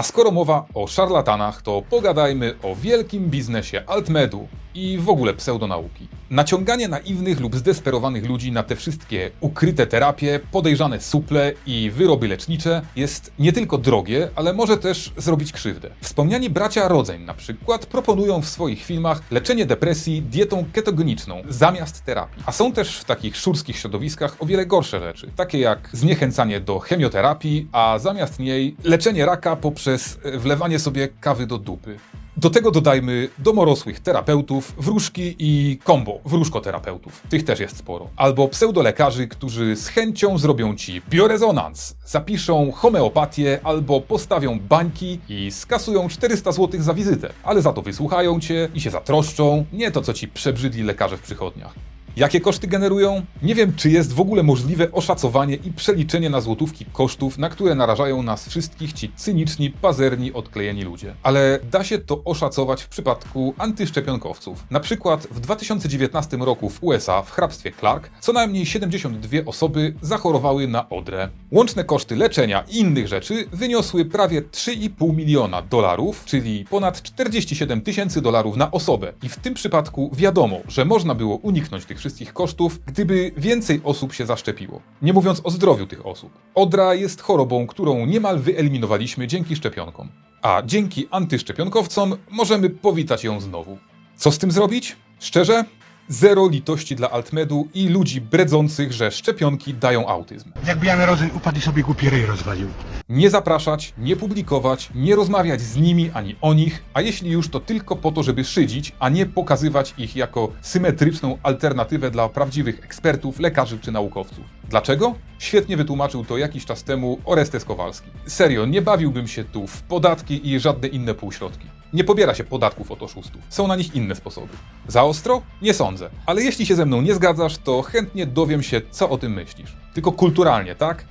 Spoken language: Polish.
A skoro mowa o szarlatanach, to pogadajmy o wielkim biznesie Altmedu i w ogóle pseudonauki. Naciąganie naiwnych lub zdesperowanych ludzi na te wszystkie ukryte terapie, podejrzane suple i wyroby lecznicze jest nie tylko drogie, ale może też zrobić krzywdę. Wspomniani bracia Rodzeń na przykład proponują w swoich filmach leczenie depresji dietą ketogeniczną zamiast terapii. A są też w takich szurskich środowiskach o wiele gorsze rzeczy, takie jak zniechęcanie do chemioterapii, a zamiast niej leczenie raka poprzez e, wlewanie sobie kawy do dupy. Do tego dodajmy domorosłych terapeutów, wróżki i kombo wróżkoterapeutów. Tych też jest sporo. Albo pseudolekarzy, którzy z chęcią zrobią ci biorezonans, zapiszą homeopatię albo postawią bańki i skasują 400 zł za wizytę. Ale za to wysłuchają cię i się zatroszczą, nie to co ci przebrzydli lekarze w przychodniach. Jakie koszty generują? Nie wiem, czy jest w ogóle możliwe oszacowanie i przeliczenie na złotówki kosztów, na które narażają nas wszystkich ci cyniczni, pazerni, odklejeni ludzie. Ale da się to oszacować w przypadku antyszczepionkowców. Na przykład w 2019 roku w USA, w hrabstwie Clark, co najmniej 72 osoby zachorowały na odrę. Łączne koszty leczenia i innych rzeczy wyniosły prawie 3,5 miliona dolarów, czyli ponad 47 tysięcy dolarów na osobę. I w tym przypadku wiadomo, że można było uniknąć tych wszystkich kosztów, gdyby więcej osób się zaszczepiło. Nie mówiąc o zdrowiu tych osób. Odra jest chorobą, którą niemal wyeliminowaliśmy dzięki szczepionkom. A dzięki antyszczepionkowcom możemy powitać ją znowu. Co z tym zrobić? Szczerze? Zero litości dla Altmedu i ludzi bredzących, że szczepionki dają autyzm. Jakby Jan Rodzeń upadł i sobie głupi ryj rozwalił. Nie zapraszać, nie publikować, nie rozmawiać z nimi ani o nich, a jeśli już to tylko po to, żeby szydzić, a nie pokazywać ich jako symetryczną alternatywę dla prawdziwych ekspertów, lekarzy czy naukowców. Dlaczego? Świetnie wytłumaczył to jakiś czas temu Orestes Kowalski. Serio, nie bawiłbym się tu w podatki i żadne inne półśrodki. Nie pobiera się podatków od oszustów. Są na nich inne sposoby. Za ostro? Nie sądzę. Ale jeśli się ze mną nie zgadzasz, to chętnie dowiem się, co o tym myślisz. Tylko kulturalnie, tak?